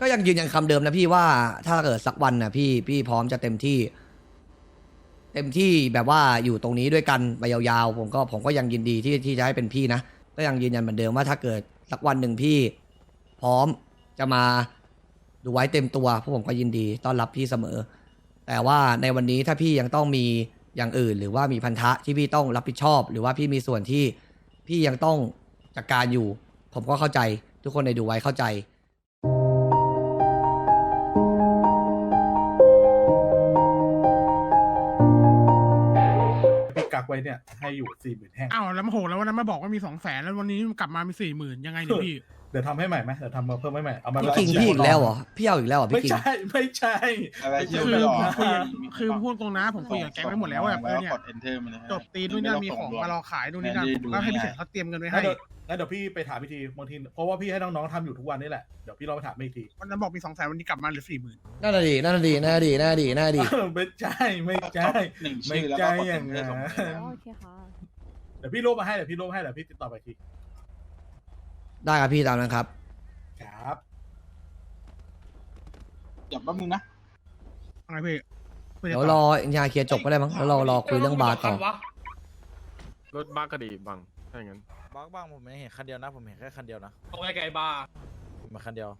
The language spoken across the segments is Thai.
ก็ยังยืนยันคำเดิมนะพี่ว่าถ้าเกิดสักวันนะพี่พี่พร้อมจะเต็มที่ เต็มที่แบบว่าอยู่ตรงนี้ด้วยกันไปยาวๆ ผมก็ผมก็ยังยินดีที่ที่จะให้เป็นพี่นะก็ยังยืนยันเหมือนเดิมว่าถ้าเกิดสักวันหนึ่งพี่ พร้อมจะมาดูไว้เต็มตัวพวกผมก็ยินดีต้อนรับพี่เสมอ แต่ว่าในวันนี้ถ้าพี่ยังต้องมีอย่างอื่น หรือว่ามีพันธะที่พี่ต้องรับผิดชอบ หรือว่าพี่มีส่วนที่พี่ยังต้องจัดการอยู่ ผมก็เข้าใจ ทุกคนในดูไว้เข้าใจ ไว้เนี่ยให้อยู่สี่หมื่นแห้งอ้าวแล้วมาโหแล้ววันนั้นมาบอกว่ามีสองแสนแล้ววันนี้กลับมามีสี่หมื่นยังไงเนี่ยพี่ เดี๋ยวทำให้ใหม่ไหมเดี๋ยวทำมาเพิ่มให้ใหม่เอามาพี่ไล่คิงเชียพี่ร์อีกแล้วเหรอพี่เอาอีกแล้วเหรอไม่พี่คิงใช่ไม่ใช่ อะไรที่คือไม่อผอมกคุยคือผมพูดตรงนะผมคุยกับแก๊งไปหมดแล้วว่าแบบเออเนี่ยกด enter มาเลยจบตีนู่นนี่มีของมารอขายนู่นนี่นั่นผมก็ให้พี่เฉินเขาเตรียมเงินไว้ให้งั้นเดี๋ยวงั้นเดี๋ยวพี่ไปถามพี่ทีบางทีเพราะว่าพี่ให้น้องๆทำอยู่ทุกวันนี่แหละเดี๋ยวพี่ลองไปถามอีกทีวันนั้นบอกมีสองแสนวันนี้กลับมาเหลือสี่หมื่นน่าดีน่าดีน่าดีน่าดีน่าดีไม่ใช่ไม่ใช่หนึ่งไม่ชื่อแล้วใช่ก็กดอย่าง enter นั้นส่งไปแล้วโอเคค่ะเดี๋ยวพี่ลบมาให้เดี๋ยวพี่ลบให้เดี๋ยวพี่ติดต่อไปอีกที ได้ครับพี่ตามนั้นครับ ครับอย่าแป๊บนึงนะอะไรพี่พื่จะเดี๋ยวรอยาเคลียร์จบก็ได้มั้งแล้วเรารอคุยเรื่องบาร์ต่อ รถบ้ากระดีบังถ้าอย่างนั้นบางบางผมไม่เห็นคันเดียวนะ ผมเห็นแค่คันเดียวนะตรงไกลๆบาร์มาคันเดียว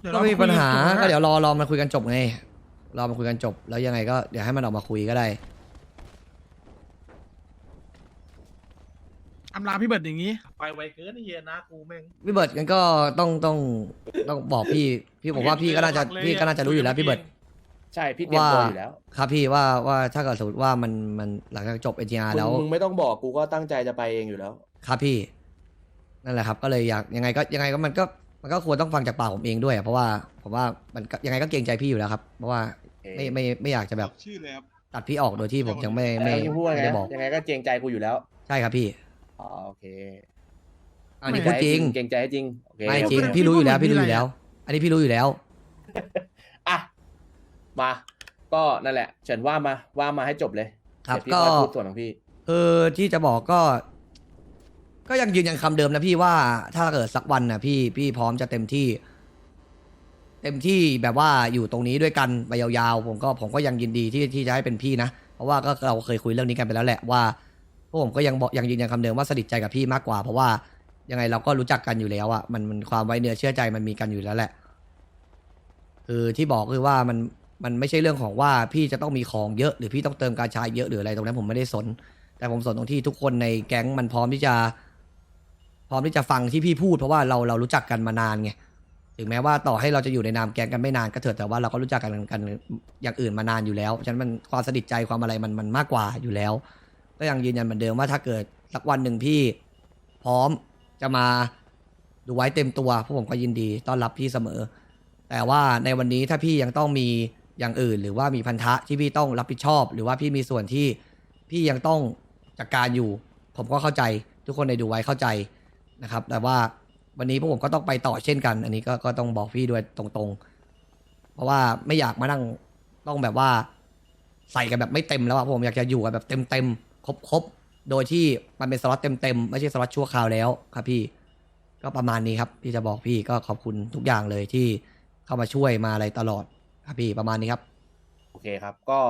เดี๋ยวก็เราไม่มีปัญหาคุยก็เดี๋ยวรอรอมาคุยกันจบไงรอมาคุยกันจบ แล้วยังไงก็เดี๋ยวให้มันออกมาคุยก็ได้ อำลาพี่เบิร์ดอย่างนี้ ไปไวเกินไอ้เฮียนะกูแม่ง พี่เบิร์ดกันก็ต้องต้องต้องบอกพี่ พี่ผมว่าพี่ก็น่าจะพี่ก็น่าจะรู้อยู่แล้วพี่เบิร์ด ใช่พี่เตรียมว่าตัวอยู่แล้วครับพี่ว่าว่าถ้าเกิดสมมติว่ามันมันหลังจากจบเอ r มึงแล้วมึงไม่ต้องบอกกูก็ตั้งใจจะไปเองอยู่แล้ว ครับพี่ นั่นแหละครับ ก็เลยอยากยังไงก็ยังไงก็มันก็มันก็ควรต้องฟังจากปากผมเองด้วยอะเพราะว่าผมว่ามันก็ยังไงก็เกรงใจพี่อยู่แล้วครับ เพราะว่าไม่ไม่ไม่อยากจะแบบชื่อเลยครับตัดพี่ออกโดยที่ผมยังไม่ไม่ไม่พูดว่าไม่ไงได้นะบอก ยังไงก็เกรงใจกูอยู่แล้ว ใช่ครับพี่ อ๋อโอเคอันนี้พูดจริง เกรงใจให้จริงโอเคไม่จริงโอเคพี่รู้อยู่แล้วพี่รู้อยู่แล้ว อันนี้พี่รู้อยู่แล้วอะมา ก็นั่นแหละ เฉินว่ามาว่ามาให้จบเลยครับเดี๋ยวพี่ก็ค่อยพูดส่วนของพี่เออที่จะบอกก็ ก็ยังยืนยันคำเดิมนะพี่ว่าถ้าเกิดสักวันนะพี่พี่พร้อมจะเต็มที่ เต็มที่แบบว่าอยู่ตรงนี้ด้วยกันไปยาวๆผมก็ผมก็ยังยินดีที่ที่จะให้เป็นพี่นะเพราะว่าก็เราเคยคุยเรื่องนี้กันไปแล้วแหละว่า พวกผมก็ยังบอกยังยืนยันคำเดิมว่าสนิทใจกับพี่มากกว่า เพราะว่ายังไงเราก็รู้จักกันอยู่แล้วอะมันมันความไว้เนื้อเชื่อใจมันมีกันอยู่แล้วแหละ คือที่บอกคือว่ามันมันไม่ใช่เรื่องของว่าพี่จะต้องมีของเยอะหรือพี่ต้องเติมการใช้เยอะหรืออะไรตรงนั้นผมไม่ได้สน แต่ผมสนตรงที่ทุกคนในแก๊งมันพร้อมที่จะ พร้อมที่จะฟังที่พี่พูดเพราะว่าเราเรารู้จักกันมานานไงถึงแม้ว่าต่อให้เราจะอยู่ในนามแก๊งกันไม่นานก็เถอะแต่ว่าเราก็รู้จักกันกันอย่างอื่นมานานอยู่แล้วฉะนั้นมันความสนิทใจความอะไรมันมันมากกว่าอยู่แล้ว ก็ยังยืนยันเหมือนเดิมว่าถ้าเกิดสักวันหนึ่งพี่ พร้อมจะมาดูไว้เต็มตัวพวกผมก็ยินดีต้อนรับพี่เสมอ แต่ว่าในวันนี้ถ้าพี่ยังต้องมีอย่างอื่น หรือว่ามีพันธะที่พี่ต้องรับผิดชอบ หรือว่าพี่มีส่วนที่พี่ยังต้องจัดการอยู่ ผมก็เข้าใจทุกคนในดูไว้เข้าใจนะครับ แต่ว่าวันนี้พวกผมก็ต้องไปต่อเช่นกัน อันนี้ก็ก็ต้องบอกพี่ด้วยตรงๆ เพราะว่าไม่อยากมานั่งต้องแบบว่า ใส่กันแบบไม่เต็มแล้วอะผมอยากจะอยู่กันแบบเต็มๆ ครบๆ โดยที่มันเป็นสล็อตเต็มๆ ไม่ใช่สล็อตชั่วคราวแล้วครับพี่ ก็ประมาณนี้ครับที่จะบอกพี่ก็ขอบคุณทุกอย่างเลยที่เข้ามาช่วยมาอะไรตลอดครับพี่ประมาณนี้ครับ โอเคครับ ก็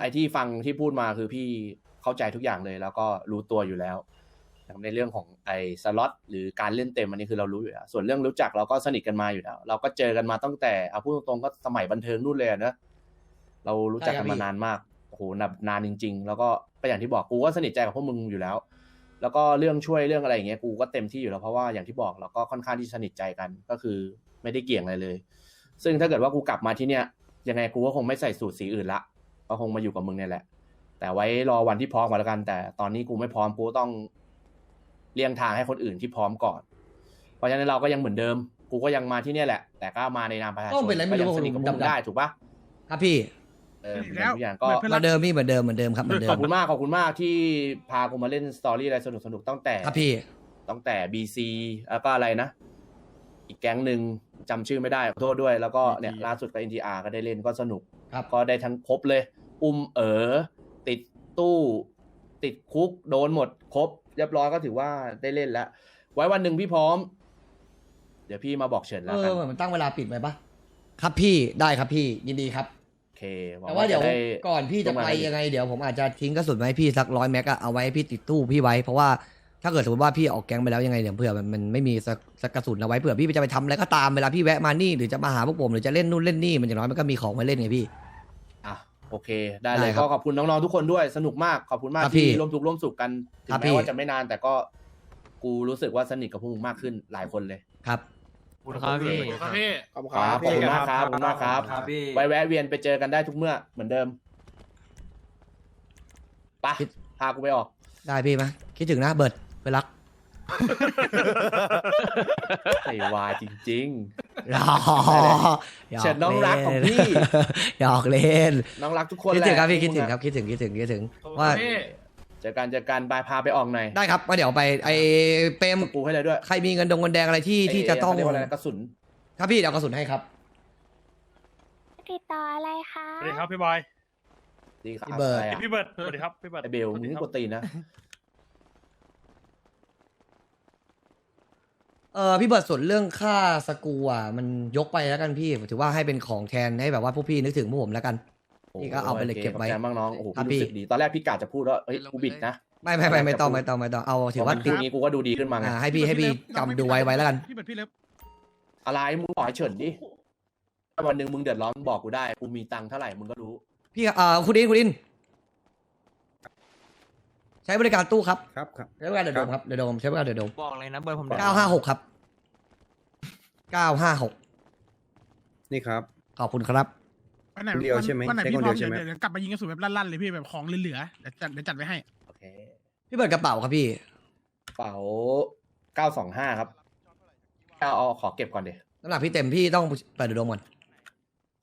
ไอที่ฟังที่พูดมาคือพี่เข้าใจทุกอย่างเลย แล้วก็รู้ตัวอยู่แล้วนะครับในเรื่องของไอสล็อตหรือการเล่นเต็มอันนี้คือเรารู้อยู่แล้วส่วนเรื่องรู้จักเราก็สนิทกันมาอยู่แล้ว เราก็เจอกันมาตั้งแต่เอาพูดตรงๆก็สมัยบันเทิงนู่นเลยอะเนอะเรารู้จักกันใช่ครับมาพี่นานมาก โอ้โหนานนานจริง ๆ แล้วก็ก็อย่างที่บอกกูก็สนิทใจกับพวกมึงอยู่แล้ว แล้วก็เรื่องช่วยเรื่องอะไรอย่างเงี้ยกูก็เต็มที่อยู่แล้วเพราะว่าอย่างที่บอกเราก็ค่อนข้างที่สนิทใจกันก็คือไม่ได้เกี่ยงอะไรเลย ซึ่งถ้าเกิดว่ากูกลับมาที่เนี่ยยังไงกูก็คงไม่ใส่สูตรสีอื่นละก็คงมาอยู่กับมึงเนี่ยแหละ แต่ไว้รอวันที่พร้อมก่อนแล้วกัน แต่ตอนนี้กูไม่พร้อมกูต้องเลี่ยงทางให้คนอื่นที่พร้อมก่อน เพราะฉะนั้นเราก็ยังเหมือนเดิม กูก็ยังมาที่เนี่ยแหละ แต่ก็มาในนามประชาชก็นเป็นไรไม่ก็รู้ยังสนิทกับพวกมึงดำๆได้ถูกปะครับพี่ เออแล้ว ทุกอย่างก็ เหมือนเพื่อนเหมือนเดิมพี่เหมือนเดิมเหมือนเดิมครับเหมือนเดิขอมบคุณมาก ขอบคุณมากที่พากูมาเล่นสตอรี่อะไรสนุกสนุกๆตั้งแต่ ครับพี่ ตั้งแต่ BC แล้วก็อะไรนะ อีกแก๊งหนึ่งจำชื่อไม่ได้ขอโทษด้วย แล้วก็เนี่ย NTR ล่าสุดก็ NTR ก็ได้เล่นก็สนุก ครับ ก็ได้ทั้งครบเลย อุ้มเอ๋อติดตู้ ติดคุก โดนหมดครบ เรียบร้อยก็ถือว่าได้เล่นแล้ว ไว้วันหนึ่งพี่พร้อม เดี๋ยวดี๋ยวพี่มาบอกเฉินเอแล้วกันอมันตั้งเวลาปิดไว้ปะครับพี่ได้ครับพี่ยินดีครับโอ เคหงแต่ว่าเดี๋ยวจะไก่อนพี่จะไปร่วมงานกันอีกยังไงเดี๋ยวผมอาจจะทิ้งกระสุนไว้ให้พี่สักร้อยแม็กอะเอาไว้ให้พี่ติดตู้พี่ไว้เพราะว่าถ้าเกิดสมมติว่าพี่ออกแก๊งไปแล้วยังไงเดี๋ยวเผื่อมันมันไม่มีสักสักกระสุนเอาไว้เผื่อพี่จะไปทำอะไรก็ตามเวลาพี่แวะมานี่หรือจะมาหาพวกผมหรือจะเล่นนู่นเล่นนี่มันอย่างน้อยมันก็มีของมาเล่นไงพี่ อะโอเค ได้เลได้ยครับก็ขอบคุณน้องๆทุกคนด้วยสนุกมากขอบคุณมากครับพี่ที่ร่วมทุกข์ร่วมสุขกันถึครังบพี่แม้ว่าจะไม่นานแต่ก็กูรู้สึกว่าสนิทกับพวกมึงมากขึ้นหลายคนเลย ครับ ขอบคุณครับพี่ ครับพี่ ขอบคุณครับขอบคุณมากครับขอบคุณมากครับ ครับพี่ไว้แวะเวียนไปเจอกันได้ทุกเมื่อเหมือนเดิมไปะพากูไปออก ได้พี่ไหมคิดถึงนะเบิร์ดไปรักไอ้วาจริง หยอกหยเฉินน้องรักของพี่หยอกเล่น ๆ น้องรักทุกคนคิดถึงครับแหละพี่คิดถึงพวกมึครับคิดถึงคิดถึงคิดถึง ขอบคุณว่าครับพี่ เจอกันเจอกันบายพาไปออกหน่อยได้ครับก็เดี๋ยวไปไอ้เปรมกูให้เลยด้วย ใครมีเงินดงเงินแดงอะไรที่ที่จะต้องเยกว่าอะไรนะกระสุนครับพี่เดี๋ยวเอากระสุนให้ครับ ติดต่ออะไรคะสวัสดีครับพี่บอยดีครับพี่เบิร์ดอะไรอะพี่เบิร์ดสวัสดีครับพี่เบิร์ดไอเบลมึงกดตีนนะเออพี่เบิร์ดส่วนเรื่องค่าสกรูอะมันยกไปแล้วกันพี่ถือว่าให้เป็นของแทนให้แบบว่าพวกพี่นึกถึงพวกผมแล้วกัน พี่ก็เอาไปเลยเก็บไว้ขอบใจมากน้องโอ้โหครับพี่พี่รู้สึกดีตอนแรกพี่กาจะพูดว่าเฮ้ยกูบิดนะไม่ไม่ไม่ไม่ต้องไม่ต้องไม่ต้องเอาถือว่าพมันติพูดดงี้กูก็ดูดีขึ้นมาไงอ่าให้พี่ให้พี่จำดูไว้ไว้แล้วกันพี่เบิร์ดพี่เล็บอะไรมึงบอกให้เฉินดิถ้าวันหนึ่งมึงเดือดร้อนมึงบอกกูได้กูมีตังค์เท่าไหร่มึงก็รู้ พี่เอ่อคุณอินคุณอินใช้บริการตู้ครับครับครับใช้บริการเดอะโดมครับเดอะโดมใช้บริการเดอะโดมบอกเลยนะเบอร์ผมเก้าห้าหกครับเก้าห้าหกนี่ครับขอบคุณครับ วันไหนคนเดียวใช่ไหมวันไหนใช่พี่คนพร้เดีอยวมใช่ไหมเดี๋ยวเดี๋ยวกลับมายิงกระสุนแบบลั่นๆเลยพี่แบบของเหลือๆเดี๋ยวจัดเดี๋ยวจัดไว้ให้ โอเคพี่เบิร์ดกระเป๋าครับพี่เป๋าเก้าสองห้าครับเอาเอาขอเก็บก่อนเดี๋ยวน้ำหนักพี่เต็มพี่ต้องเปิดเดอะโดมก่อน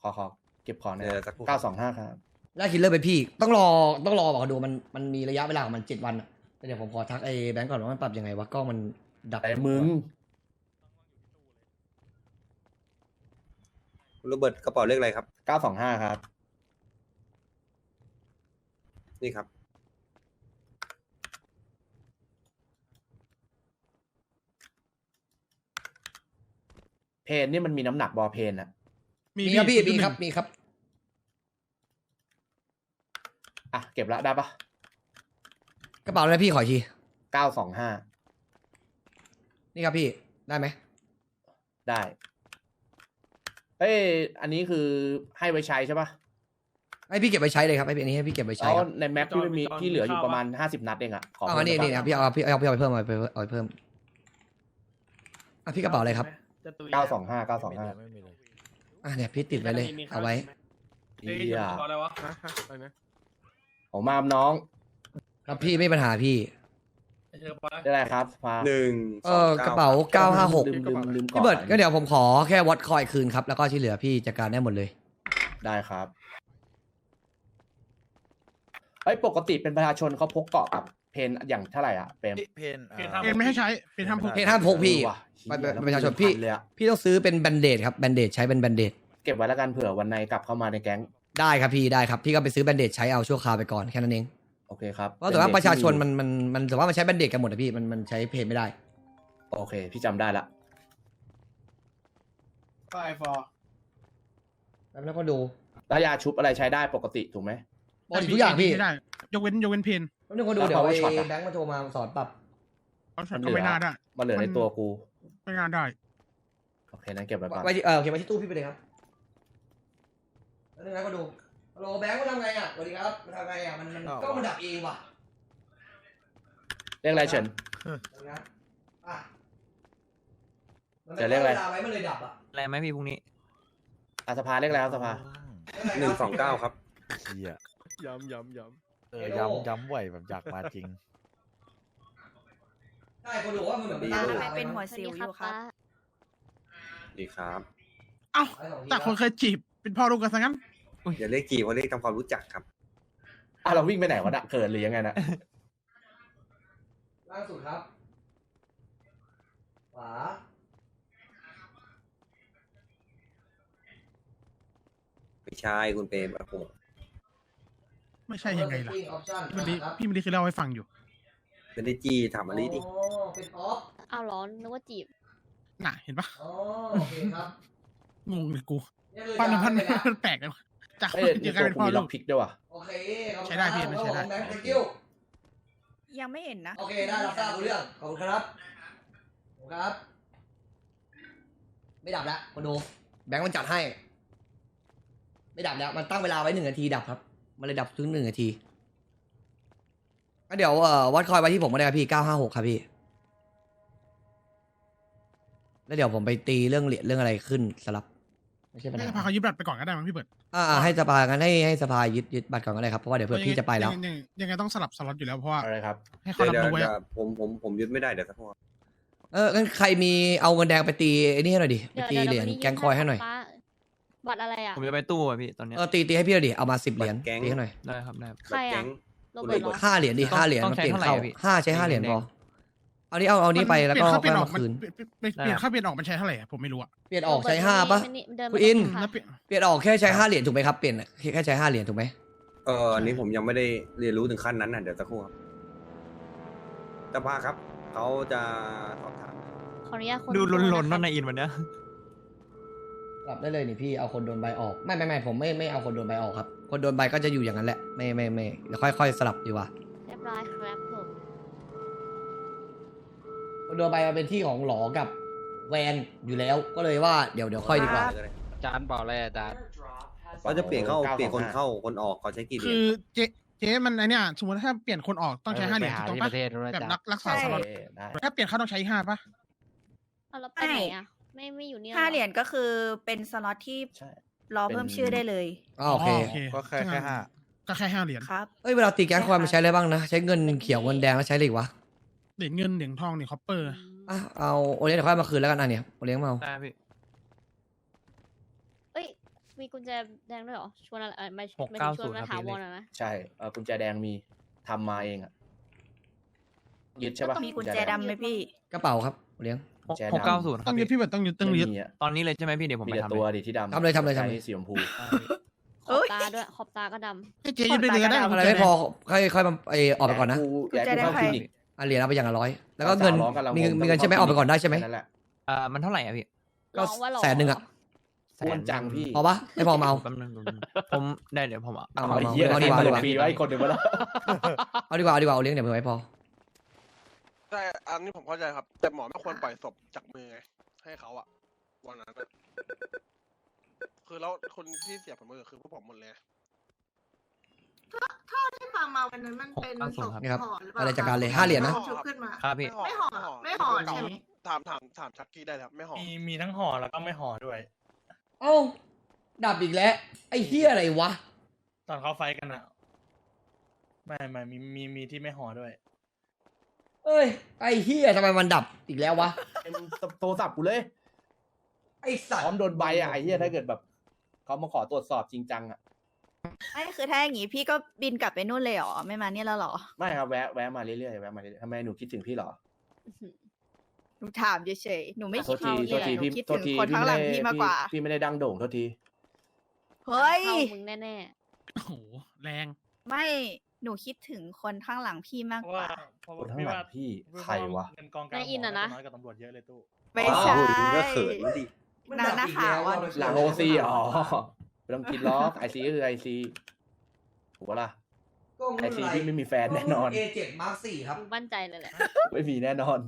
ขอขอเก็บของหนะเดี๋ยวสักครู่เก้าเก้าสองห้าครับ แลกคิลเลอร์ไปพี่ ต้องรอต้องรอบอกเขาดูมันมันมีระยะเวลาของมันเจ็ดวันอะแต่เดี๋ยวผมขอทักไอ้แบงก์ก่อนว่ามันปรับยังไงวะกล้องมันดับแต่มึง คุณโรเบิร์ตกระเป๋าเลขอะไรครับ เก้าสองห้าครับ นี่ครับ เพนนี่มันมีน้ำหนักบอเพนอะมีครับพี่มีครับมีครับ อะเก็บละได้ปะกระเป๋าอะไรพี่ขออีกทีเก้าสองห้านี่ครับพี่ได้ไหมได้ เอ้ยอันนี้คือให้ไว้ใช้ใช่ปะให้พี่เก็บไปใช้เลยครับไอ้อันนี้ให้พี่เก็บไปใช้แล้วครับในแม็กพี่ไม่มีจอนพี่เหลืออยู่มีข้าวประมาณห้าสิบนัดเองอะขออ๋อเพิ่มนี่ได้นี่ปะนะพี่เอาพี่เอาพี่เอาไปเพิ่มเอาไปเอาไปเพิ่มอะพี่กระเป๋าอะไรครับจะตุยเก้าสองห้าเก้าสองไม่ห้ามีเลยไม่มีเลยอะเนี่ยพี่ติดไว้เลยมีข้เอาไว้เฮ้ยเฮียขออะไรวะฮะฮะอะไรนะผมมาน้อง ครับพี่ไม่มีปัญหาพี่ ไอ้เธอไปได้ไรครับพาหนึ่งเออกระเป๋าเก้าห้าหกลืมลืมลืมก่อนพี่เบิร์ดก็เดี๋ยวผมขอแค่วัดคอยคืนครับ แล้วก็ที่เหลือพี่จัดการได้หมดเลย ได้ครับเอ้ยปกติเป็นประชาชนเขาพกเกาะกับเพนอย่างเท่าไหร่อะเป็นเพนเพนอ่าเอ็นไม่ให้ใช้เป็นทำพก เพนห้ามพกพี่เออว่ะมันเป็นเหี้ยประชาชนพี่ เลยอะพี่ต้องซื้อเป็นแบนเดดครับแบนเดดใช้เป็นแบนเดดเก็บไว้แล้วกันเผื่อวันในกลับเข้ามาในแก๊งได้ครับพี่ได้ครับพี่ก็ไปซื้อแบนเดดใช้เอาชั่วคราวไปก่อนแค่นั้นเอง โอเคครับเพราะแต่ว่าเป็นเด็กประชาชนที่มันมันมันแต่ว่ามันใช้แบนเดดกันหมดนะพี่มันมันใช้เพนไม่ได้ โอเค พี่จำได้ละก็ไอฟอร์แล้วก็ดูแล้วยาชุบอะไรใช้ได้ปกติถูกไหมปกติทุกอย่างพี่ไม่ได้ยกเว้นยกเว้นเพนแล้วนึกว่าดูแล้วเดี๋ยว power ไอ้ shot อะแบงค์มาโทรมาสอนปรับเขาช็อตก็ไม่น่าได้มันเหลือในมันตัวกู ไม่น่าได้โอเคนั้นเก็บไว้ก่อนไว้ที่เออเก็บไว้ที่ตู้พี่ไปเลยครับแล้วนึกนะก็ดูฮัล โหลแบงค์มาทำไงอะสวัสดีครับมาทำไงอะมันมันก็มันดับเองว่ะเรียกอะไรเฉินดูนะอะมันจะเรียกอะไร วลาไว้มันเลยดับอะอะไรไหมพี่พรุ่งนี้ อาสภาเรียกอะไรครับสภาหนึ่งสองเก้าครับเฮียย้ำย้ำย้เออย้ำย้ำไหวแบบอยากมาจริง ใช่คนดูว่ามันเหมือนดีตั้งเลยเวลาไว้เป็นมั้งหัวซิวอยู่ครับ ดีครับเอ้าไว้สองทีแต่คนเคยจีบเป็นพ่อลูกกันซะงั้น อย่าเรียกจีบว่าเรียกทำความรู้จักครับอะเราวิ่งไปไหนวะน่ะเขินหรือยังไงนะล่างสุดครับขวาไม่ใช่คุณเปรมโอ้โหไม่ใช่ยังไงล่ะ ออปชั่นพี่มันดีครับพี่มันดีเคยเล่าให้ฟังอยู่ไม่ได้จี้ถามอะไรดิ อ๋อเป็นออฟเอาเหร้อนนึกว่าจีบ น่ะ เห็นปะอ๋อโอเคครับงงเลยกูนี่คือปั้นจะมันให้ไปละมันแปลกเลย จากเอ้ยเจในอกันตัวเป็นพ่อกูมีล็ลูอกก พิกด้วยว่ะ โอเคขอบคุณใช้ได้พี่ครับใช้ได้แบงค์ thank you ยังไม่เห็นนะ โอเคได้รับทราบรู้เรื่องขอบคุณครับขอบคุณครับ ไม่ดับแล้วคนดูแบงค์มันจัดให้ ไม่ดับแล้วมันตั้งเวลาไว้หนึ่งนาทีดับครับ มันเลยดับถึงหนึ่งนาทีก็เดี๋ยวเอ่อวัดคอยไว้ที่ผมก็ได้ครับพี่เก้าห้าหกครับพี่ แล้วเดี๋ยวผมไปตีเรื่องเหรียญเรื่องอะไรขึ้นสลับ ไม่ใช่ปัญให้หาสภาเขายึดบัตรไปก่อนก็ได้มั้งพี่เบิร์ดอ่าอ่าให้สภากันให้ให้สภายึดยึดบัตรก่อนก็ได้ครับเพราะว่าเดี๋ยวเผื่อพี่จะไปแล้วยังยังยังไงต้องสลับสล็อตอยู่แล้วเพราะว่าอะไรครับ ให้เขาเดี๋ยวรับเดี๋ยวรู้ไว้เดี๋ยวผมผมผมยึดไม่ได้เดี๋ยวสักครู่เอองั้นใครมีเอาเงินแดงไปตีไอ้นี่ให้หน่อยดิไปตีเหรียญแกงคอยให้หน่อยบัตรอะไรอะ ผมจะไปตู้อะพี่ตอนเนี้ยเออตีตีให้พี่หน่อยดิเอามาสิบเหรียญตีให้หน่อยได้ครับได้ครับ ใครอะแก๊ง โรเบิร์ตเหรอ ห้าเหรียญดิต้องห้าเหรียญต้องมันใช้เปลี่ยนเท่าไหร่เข้าอะพี่ ห้าใช้ห้าเหรียญเหรีพยอญแดง เอานี้เอาเอานี้ไปแล้วก็เปลี่ยนเข้าค่เปลี่อยยนอเอาอกมามันคืนเปลี่ยนเปลี่ยนเข้าเปลี่ยนออกมันใช้เท่าไหร่อะผมไม่รู้อะเปลี่ยนออกใช้ห้าปะเดินคุณอินมาแล้วเปลี่ยนเปลี่ยนออกแค่ใช้ห้าเหรียญถูกไหมครับเปลี่ยนแค่ใช้ห้าเหรียญถูกไหมเอออันนี้ผมยังไม่ได้เรียนรู้ถึงขั้นนั้นน่ะเดี๋ยวสักครู่ครับสภาครับเขาจะสอบถามขออนุญาตคนดูล้นๆะนั่นคะในอินวันเนี้ยกลับได้เลยนี่พี่เอาคนโดนใบออกไม่ไม่ไม่ผมไม่ไม่เอาคนโดนใบออกครับ คนโดนใบก็จะอยู่อย่างนั้นแหละไม่ไม่ไม่เดี๋ยวค่อยค่อยสลับดีกว่าเรียบร้อยครั บผมคนโดนใบมาเป็นที่ของหลอกับแวนอยู่แล้ว ก็เลยว่าเดี๋ยวเดี๋ยวค่อยดีกว่า จานเปล่าแร่จานเขาจะเปลี่ยนเข้า925เปลี่ยนคนเข้าคนออกเขาใช้กี่เหรีคืยญอเจ๊เจ๊มันไอเนี่ยสมมติถ้าเปลี่ยนคนออกต้องใช้ห้าเหรียญถูกต้องที่ปะประเทศด้วยแบบจานรักรักษาสล็อตโอเคได้ถ้าเปลี่ยนเขาต้องใช้ห้าปะเอาแล้วไปไหนอะ ไม่ไม่อยู่เนี่ยห้าเหรียญก็คือเป็นสล็อตที่ใช่ รอเพิ่มชื่อได้เลยอ๋อโอเคก็แค่แค่ห้าก็แค่ห้าเหรียญครับ เอ้ยเวลาตีแก๊งคอยมันใช้อะไรบ้างนะ ใช้เงินเขียวเงินแดงแล้วใช้อะไรอีกวะ เหรียญเงินเหรียญทองเหรียญคอปเปอร์ อะเอาโอเลี้ยงเดี๋ยวค่อยเอามาคืนแล้วกันอะเนี่ยโอเลี้ยงมาเอาได้พี่ เอ้ย มีกุญแจแดงด้วยเหรอ ชวนอะไรเอ่อไม่หกไม่เก้าถึงชวนศูนย์มาครับถาวพี่รอะนะใช่เออกุญแจแดงมีทำมาเองอะยึดใช่ปะมีกุญแจดำไหมพี่ กระเป๋าครับโอเลี้ยงกุญแจหกดำเก้าศูนย์คต้รัอบงยึดพี่ พี่เบิร์ดต้องยึดต้องยึด ไม่มีอะตอนนี้เลยใช่ไหมพี่เดี๋ยวผมมีไปแต่ทำตัวเลยดิที่ดำทำเลยทำเลยทำเลย ใช้สีชมพูขอบตาด้วย ขอบตาก็ดให้เจ๊ยึดไปเลยก็ได้ขอบกุอะญไรแจไม่แดพองค่อยค่อยมาไอออกไปก่อนนะอยากให้กูเข้าคลินิก อะเหรียญเอาไปอย่างละร้อยแล้วก็เงินสาวร้องกำลังมีเงินงงมีเงินใช่ไหมต้ออกไปก่อนได้ใช่ไหมแค่นั่นแหละอ่ามันเท่าไหร่อะพี่ำก็ร้องว่าหล่อแสนหนึ่งอะอ้วนจังพี่พอปะไม่พอมาเอาแป๊บนึงแป๊บนึงผมได้เดี๋ยวผมเอาเอาเอาเอาไอ้เอาเหี้ยเอาดีกว่าตดีลกกว่าปีไว้คนหนึ่งมาแล้วเอาดีกว่าเอาดีกว่าเอาเลี้ยงเดี๋ยวเผื่อไว้พอ ใช่อันนี้ผมเข้าใจครับ แต่หมอไม่ควรปล่อยศพจากมือไง ให้เขาอะวันนั้นอะคือแล้วคนที่เสียผลประโยชน์คือพวกผมหมดเลย ที่ฟังมาวันนั้นมันเป็นหกเก้าศูนย์ครับนี่ครับอะไรจากการเลยห้าเหรียญนะ ชุบขึ้นมา ครับพี่ ไม่ห่อไม่ห่อใช่ไหม ถามถามถามชักกี้ได้ครับไม่ห่อ มีมีทั้งห่อแล้วก็ไม่ห่อด้วย เอ้าดับอีกแล้ว ไอ้เฮียอะไรวะ ตอนเขาไฟกันอะไม่ไม่มีมีมีที่ไม่ห่อด้วย เอ้ย ไอ้เฮียทำไมมันดับอีกแล้ววะเต็มโทรศัพท์กูเลย ไอ้สัตพร้อมว์โดนใบอะไอ้เหี้ยถ้าเกิดแบบเขามาขอตรวจสอบจริงจังอะ ไม่คือถ้าอย่างงี้พี่ก็บินกลับไปนู่นเลยเหรอ ไม่มาเนี่ยแล้วเหรอไม่ครับแวะแวะมาเรื่อยๆแวะมาเรื่อยๆทำไมหนูคิดถึงพี่เหรอ หนูถามเฉยๆหนูไม่โทคิษดทีถึงโทษทีหนูพี่คิดโทถึษงทีคนข้างหลังพี่มากกว่า พี่ไม่ได้ดังโด่งโทษที เฮ้ย เข้ามึงแน่โอ้โหแรง ไม่หนูคิดถึงคนข้างหลังพี่มากเพราะกว่าว่าเพราะคว่านข้างพี่หลัว่างพี่ใครวะ เงินกองกลางนายอินอะนะน้อยกว่าตำรวจเยอะเลยตู้ ไม่ใช่พูดถึงก็เขินดินานนะขาวอะ หลังโอซีอ๋อ ไม่ต้องคิดล็อกไอซีก็คือไอซีถูกปะล่ะไอซีที่ไม่มีแฟนแน่นอน A7 Mark 4ครับๆมึงมั่นใจเลยแหละไม่มีแน่นอน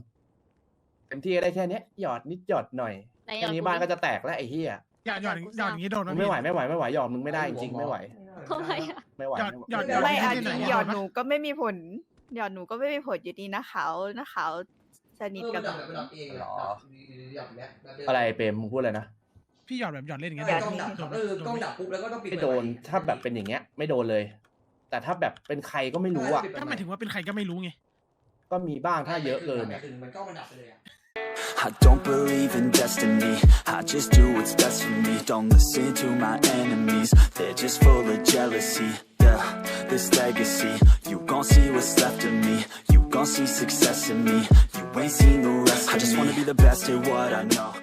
เต็มที่ก็ได้แค่เนี้ยหยอดนิดหยอดหน่อยไหนแค่นี้บ้านก็จะแตกแล้วไอ้เหี้ยหยอดหยอดหยอดอย่างนี้โดนไหมมึงพี่ไม่ไหวไม่ไหวไม่ไหวหยอดมึงไม่ได้จริงๆไม่ไหวทำไมอะไม่ไหวหยอดไม่ไหวหยอดไม่หยอัอดนที่ไหนนี้อะหยอดหนูก็ไม่มีผลหยอดหนูก็ไม่มีผลอยู่ดีนะเขานะเขาสนิทกับหนูหรออะไรเปรมมึงพูดอะไรนะ พี่หยอดแบบหยอดเล่นอย่างกเงี้ยล้องดับครับเออกล้องดับปุ๊บแล้วก็ต้องปิดไม่โดน ถ้าแบบเป็นอย่างเงี้ย ไม่โดนเลย แต่ถ้าแบบเป็นใครก็ไม่รู้อะก็หมายถึงว่าเป็นใครก็ไม่รู้ไงก็มีบ้างถ้าเยอะเกินเนี่เนี่ยยมันกล้องมันดับไปเลยอะ I don't believe in destiny I just do what's best for me Don't listen to my enemies They're just full of jealousy Yeah, this legacy You gon' see what's left of me You gon' see success in me You ain't seen the rest of me I just wanna be the best at what I know